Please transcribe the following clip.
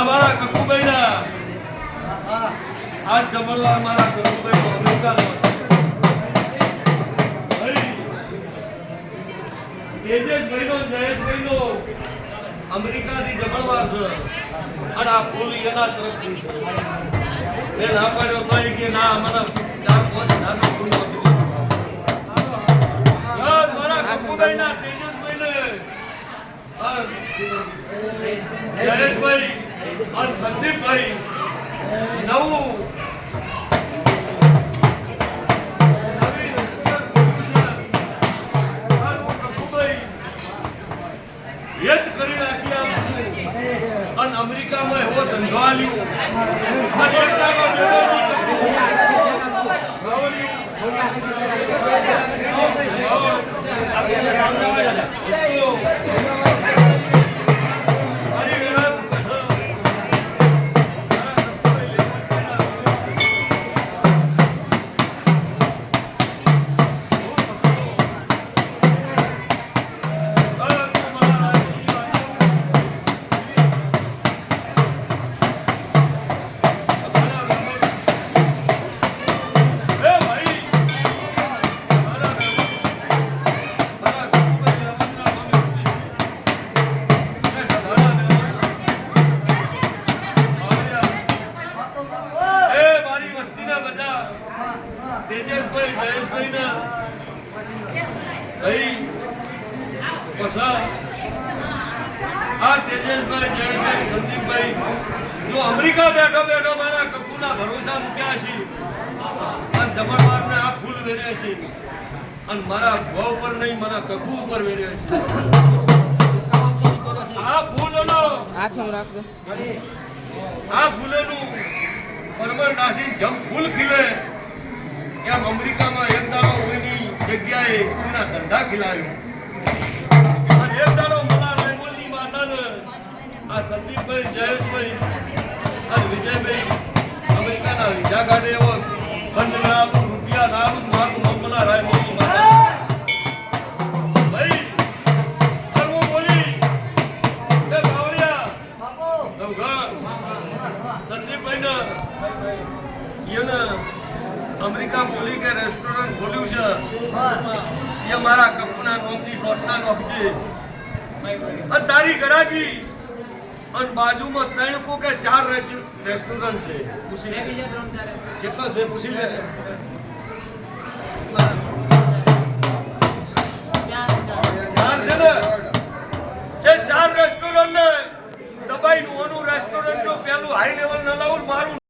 અમારા કકુભાઈના. આ જમણવાર મારા કકુભાઈનો અમેરિકાનો ભાઈ, તેજસભાઈનો જયેશભાઈનો અમેરિકાથી જમણવાર છે. અને આ ફૂલ એના તરફથી છે. મેં ના પાડ્યો તો કે ના મને ચાર પાંચ નાનો ફૂલ મારા કકુભાઈના તેજસભાઈને જયેશભાઈ અને સંદીપભાઈ નવું અમેરિકામાં એવો ધંધો છે. તેજસભાઈ જયેશભાઈ ના ભાઈ આ તેજસભાઈ જયેશભાઈ સંદીપભાઈ. જો અમેરિકા બેઠો બેઠો મારા કકુના ભરોસા મૂક્યા છે અને જમણવારને આ ફૂલ વેર્યા છે. અને મારા ભવ પર નહીં મારા કકુ ઉપર વેર્યા છે. આ ફૂલોનો આ ફૂલોનું પરમર નાસી જમ ફૂલ ખીલે આ સંદીપભાઈ જયેશભાઈ અને વિજયભાઈ અમેરિકાના વિઝા કાઢે એવો ફંડ ના રૂપિયા ના મારું નામ મલા માતા. ભાઈ કરવું બોલી. એ બાવળિયા. નવઘણ. સંદીપભાઈને એને અમેરિકા બોલી કે રેસ્ટોરન્ટ ખોલ્યું છે. એ મારા કપૂના નોમની શોર્ટના નોખજે અને તારી ગરાગી અને બાજુમાં ત્રણ કો કે ચાર રેસ્ટોરન્ટ છે. પૂછી કેટલા છે પૂછી લે. ચાર છે ને? ચાર રેસ્ટોરન્ટ